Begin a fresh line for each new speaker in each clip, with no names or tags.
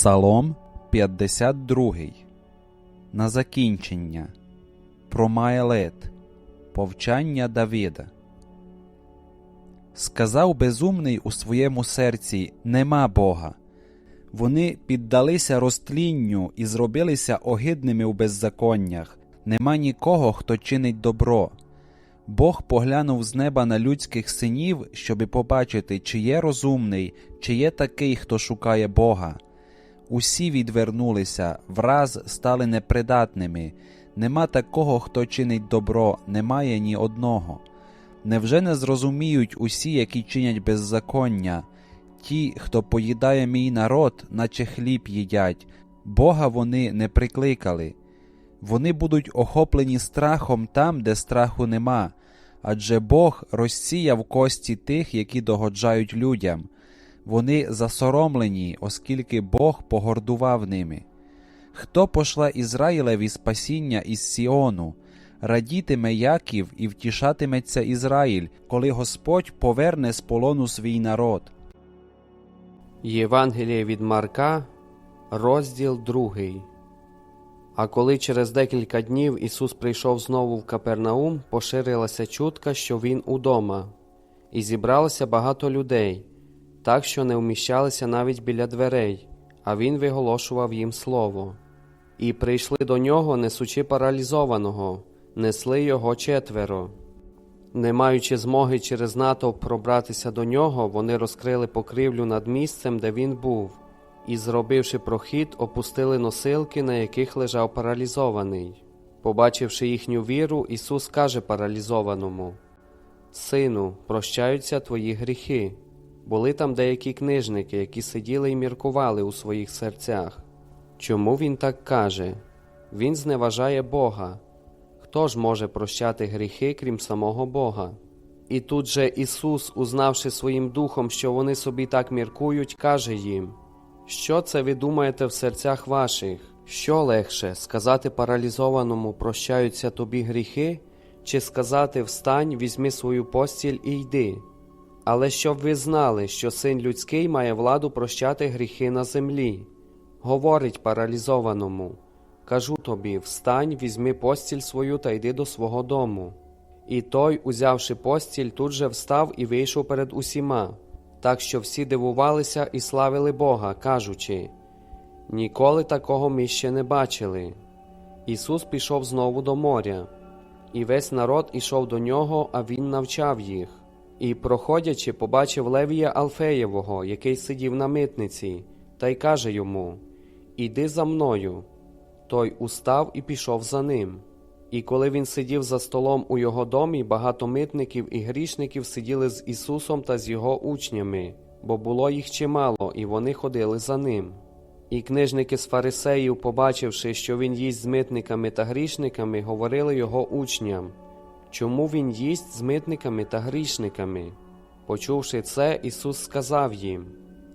Псалом 52. На закінчення. Про Маелет. Повчання Давида. Сказав безумний у своєму серці Нема Бога. Вони піддалися розтлінню і зробилися огидними у беззаконнях. Нема нікого, хто чинить добро. Бог поглянув з неба на людських синів, щоби побачити, чи є розумний, чи є такий, хто шукає Бога. Усі відвернулися, враз стали непридатними. Нема такого, хто чинить добро, немає ні одного. Невже не зрозуміють усі, які чинять беззаконня? Ті, хто поїдає мій народ, наче хліб їдять, Бога вони не прикликали. Вони будуть охоплені страхом там, де страху нема, адже Бог розсіяв кості тих, які догоджають людям. Вони засоромлені, оскільки Бог погордував ними. Хто пошла Ізраїлеві спасіння із Сіону, радітиме Яків і втішатиметься Ізраїль, коли Господь поверне з полону свій народ.
Євангеліє від Марка, розділ 2. А коли через декілька днів Ісус прийшов знову в Капернаум, поширилася чутка, що Він удома, і зібралося багато людей, так що не вміщалися навіть біля дверей, а Він виголошував їм слово. І прийшли до нього, несучи паралізованого, несли його четверо. Не маючи змоги через натовп пробратися до нього, вони розкрили покрівлю над місцем, де він був, і, зробивши прохід, опустили носилки, на яких лежав паралізований. Побачивши їхню віру, Ісус каже паралізованому: Сину, прощаються твої гріхи. Були там деякі книжники, які сиділи і міркували у своїх серцях. Чому він так каже? Він зневажає Бога. Хто ж може прощати гріхи, крім самого Бога? І тут же Ісус, узнавши своїм духом, що вони собі так міркують, каже їм: Що це ви думаєте в серцях ваших? Що легше сказати паралізованому прощаються тобі гріхи, чи сказати встань, візьми свою постіль і йди? Але щоб ви знали, що син людський має владу прощати гріхи на землі, говорить паралізованому. Кажу тобі, встань, візьми постіль свою та йди до свого дому. І той, узявши постіль, тут же встав і вийшов перед усіма, так що всі дивувалися і славили Бога, кажучи Ніколи такого ми ще не бачили. Ісус пішов знову до моря, і весь народ ішов до нього, а Він навчав їх. І, проходячи, побачив Левія Алфеєвого, який сидів на митниці, та й каже йому Іди за мною. Той устав і пішов за ним. І коли він сидів за столом у його домі, багато митників і грішників сиділи з Ісусом та з його учнями, бо було їх чимало, і вони ходили за ним. І книжники з фарисеїв, побачивши, що він їсть з митниками та грішниками, говорили його учням чому він їсть з митниками та грішниками? Почувши це, Ісус сказав їм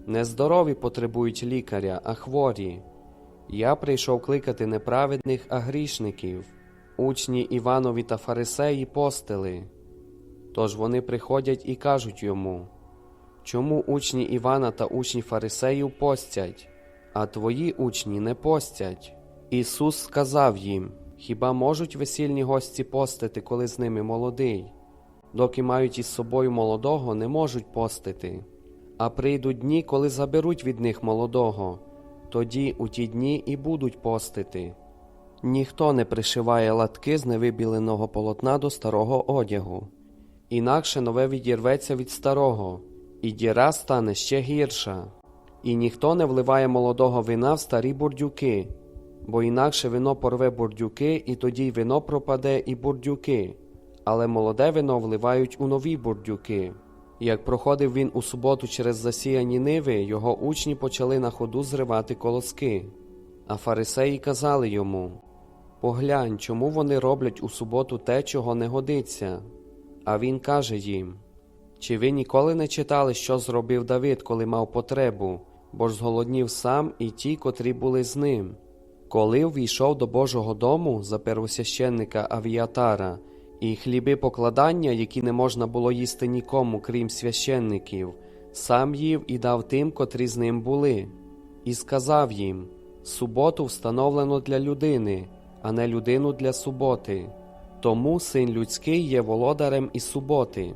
Нездорові потребують лікаря, а хворі. Я прийшов кликати не праведних, а грішників. Учні Іванові та фарисеї постили. Тож вони приходять і кажуть йому Чому учні Івана та учні фарисеїв постять, а твої учні не постять? Ісус сказав їм Хіба можуть весільні гості постити, коли з ними молодий? Доки мають із собою молодого, не можуть постити. А прийдуть дні, коли заберуть від них молодого, тоді у ті дні і будуть постити. Ніхто не пришиває латки з невибіленого полотна до старого одягу, інакше нове відірветься від старого, і діра стане ще гірша. І ніхто не вливає молодого вина в старі бурдюки, бо інакше вино порве бурдюки, і тоді й вино пропаде, і бурдюки, але молоде вино вливають у нові бурдюки. Як проходив він у суботу через засіяні ниви, його учні почали на ходу зривати колоски. А фарисеї казали йому Поглянь, чому вони роблять у суботу те, чого не годиться. А він каже їм Чи ви ніколи не читали, що зробив Давид, коли мав потребу, бо ж зголоднів сам і ті, котрі були з ним? Коли ввійшов до Божого дому за первосвященника Авіатара, і хліби покладання, які не можна було їсти нікому, крім священників, сам їв і дав тим, котрі з ним були. і сказав їм: Суботу встановлено для людини, а не людину для суботи. Тому син людський є володарем і суботи.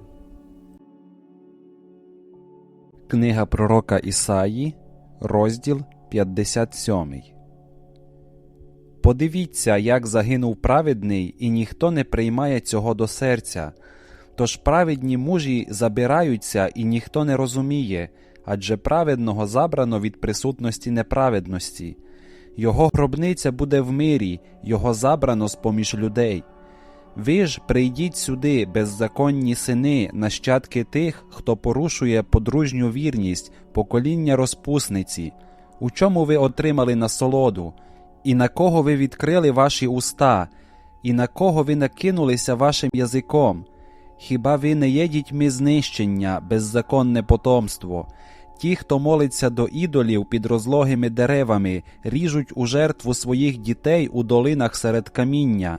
Книга пророка Ісаї, розділ 57. Подивіться, як загинув праведний, і ніхто не приймає цього до серця. Тож праведні мужі забираються, і ніхто не розуміє, адже праведного забрано від присутності неправедності. Його гробниця буде в мирі, його забрано з поміж людей. Ви ж прийдіть сюди, беззаконні сини, нащадки тих, хто порушує подружню вірність, покоління розпусниці. У чому ви отримали насолоду, і на кого ви відкрили ваші уста, і на кого ви накинулися вашим язиком? Хіба ви не є дітьми знищення, беззаконне потомство? Ті, хто молиться до ідолів під розлогими деревами, ріжуть у жертву своїх дітей у долинах серед каміння.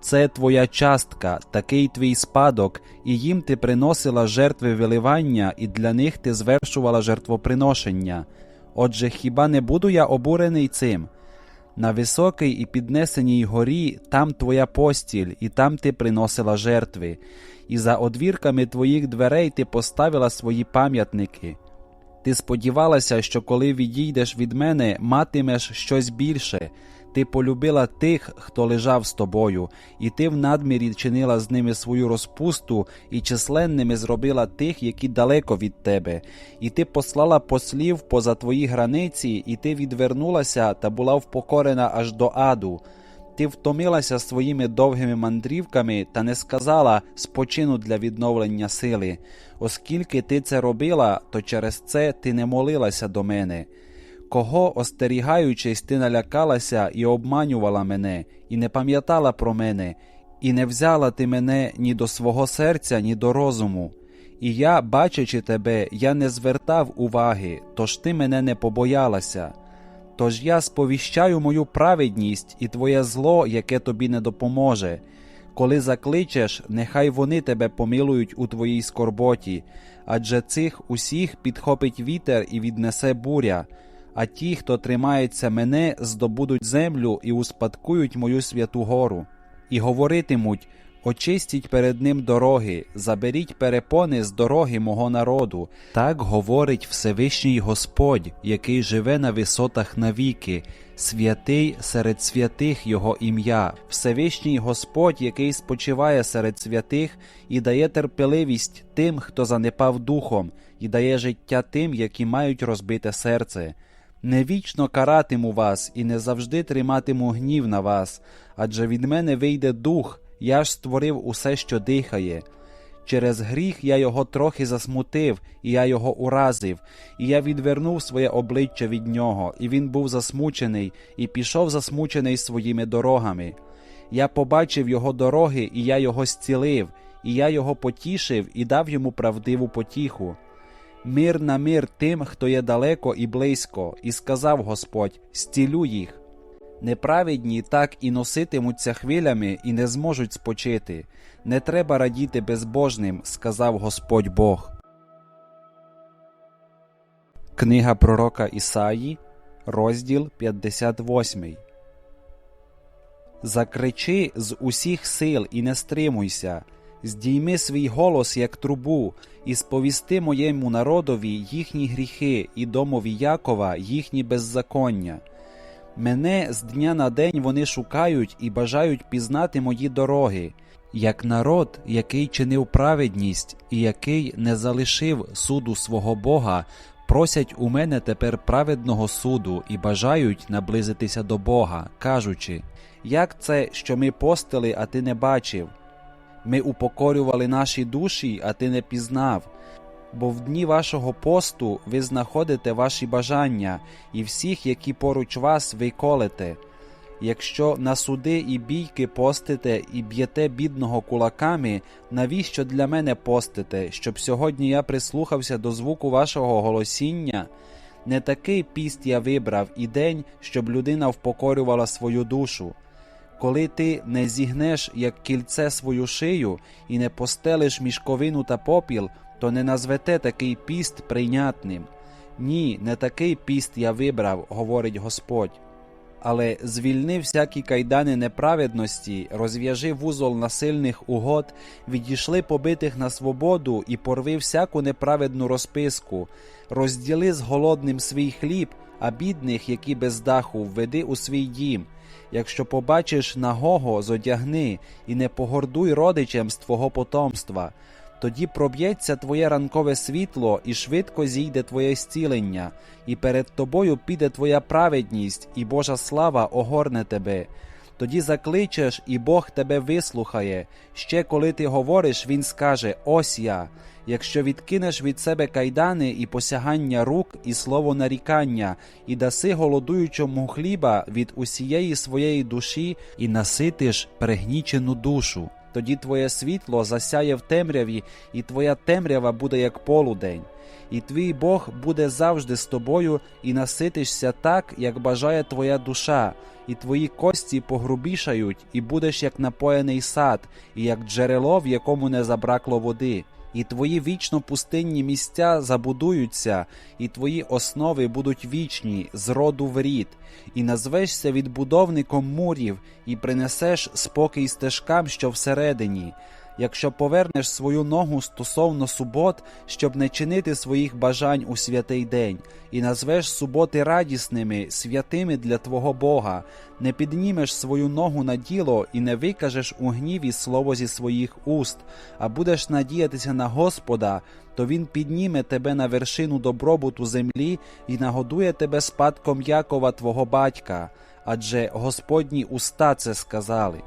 Це твоя частка, такий твій спадок, і їм ти приносила жертви виливання, і для них ти звершувала жертвоприношення. Отже, хіба не буду я обурений цим? На високій і піднесеній горі там твоя постіль, і там ти приносила жертви, і за одвірками твоїх дверей ти поставила свої пам'ятники. Ти сподівалася, що коли відійдеш від мене, матимеш щось більше. Ти полюбила тих, хто лежав з тобою, і ти в надмірі чинила з ними свою розпусту, і численними зробила тих, які далеко від тебе. І ти послала послів поза твої границі, і ти відвернулася та була впокорена аж до аду. Ти втомилася своїми довгими мандрівками та не сказала спочину для відновлення сили. Оскільки ти це робила, то через це ти не молилася до мене. Кого, остерігаючись, ти налякалася і обманювала мене, і не пам'ятала про мене, і не взяла ти мене ні до свого серця, ні до розуму. І я, бачачи тебе, я не звертав уваги, тож ти мене не побоялася. Тож я сповіщаю мою праведність і твоє зло, яке тобі не допоможе. Коли закличеш, нехай вони тебе помилують у твоїй скорботі, адже цих усіх підхопить вітер і віднесе буря. А ті, хто тримається мене, здобудуть землю і успадкують мою святу гору, і говоритимуть очистіть перед ним дороги, заберіть перепони з дороги мого народу. Так говорить Всевишній Господь, який живе на висотах навіки, святий серед святих Його ім'я, Всевишній Господь, який спочиває серед святих і дає терпеливість тим, хто занепав духом, і дає життя тим, які мають розбите серце. Не вічно каратиму вас і не завжди триматиму гнів на вас, адже від мене вийде дух, я ж створив усе, що дихає. Через гріх я його трохи засмутив, і я його уразив, і я відвернув своє обличчя від нього, і він був засмучений, і пішов засмучений своїми дорогами. Я побачив його дороги, і я його зцілив, і я його потішив і дав йому правдиву потіху. Мир на мир тим, хто є далеко і близько, і сказав Господь: Стілю їх. Неправедні так і носитимуться хвилями і не зможуть спочити. Не треба радіти безбожним, сказав Господь Бог. Книга пророка Ісаї, розділ 58. Закричи з усіх сил і не стримуйся. Здійми свій голос, як трубу, і сповісти моєму народові їхні гріхи і домові Якова їхні беззаконня. Мене з дня на день вони шукають і бажають пізнати мої дороги, як народ, який чинив праведність і який не залишив суду свого Бога, просять у мене тепер праведного суду і бажають наблизитися до Бога, кажучи, як це, що ми постили, а ти не бачив? Ми упокорювали наші душі, а ти не пізнав. Бо в дні вашого посту ви знаходите ваші бажання, і всіх, які поруч вас, ви колете. Якщо на суди і бійки постите і б'єте бідного кулаками, навіщо для мене постите, щоб сьогодні я прислухався до звуку вашого голосіння? Не такий піст я вибрав і день, щоб людина впокорювала свою душу. Коли ти не зігнеш, як кільце свою шию, і не постелиш мішковину та попіл, то не назвете такий піст прийнятним. Ні, не такий піст я вибрав, говорить Господь. Але звільни всякі кайдани неправедності, розв'яжи вузол насильних угод, відійшли побитих на свободу і порви всяку неправедну розписку, розділи з голодним свій хліб, а бідних, які без даху, введи у свій дім. Якщо побачиш нагого, зодягни, і не погордуй родичем з твого потомства. Тоді проб'ється твоє ранкове світло, і швидко зійде твоє зцілення, і перед тобою піде твоя праведність, і Божа слава огорне тебе. Тоді закличеш, і Бог тебе вислухає. Ще коли ти говориш, Він скаже: Ось я. Якщо відкинеш від себе кайдани і посягання рук, і слово нарікання, і даси голодуючому хліба від усієї своєї душі, і наситиш пригнічену душу. Тоді твоє світло засяє в темряві, і твоя темрява буде як полудень. І твій Бог буде завжди з тобою, і наситишся так, як бажає твоя душа, і твої кості погрубішають, і будеш як напоєний сад, і як джерело, в якому не забракло води. І твої вічно пустинні місця забудуються, і твої основи будуть вічні, з роду в рід, і назвешся відбудовником мурів, і принесеш спокій стежкам, що всередині. Якщо повернеш свою ногу стосовно субот, щоб не чинити своїх бажань у святий день, і назвеш суботи радісними, святими для Твого Бога, не піднімеш свою ногу на діло і не викажеш у гніві слово зі своїх уст, а будеш надіятися на Господа, то Він підніме тебе на вершину добробуту землі і нагодує тебе спадком Якова Твого батька, адже Господні уста це сказали.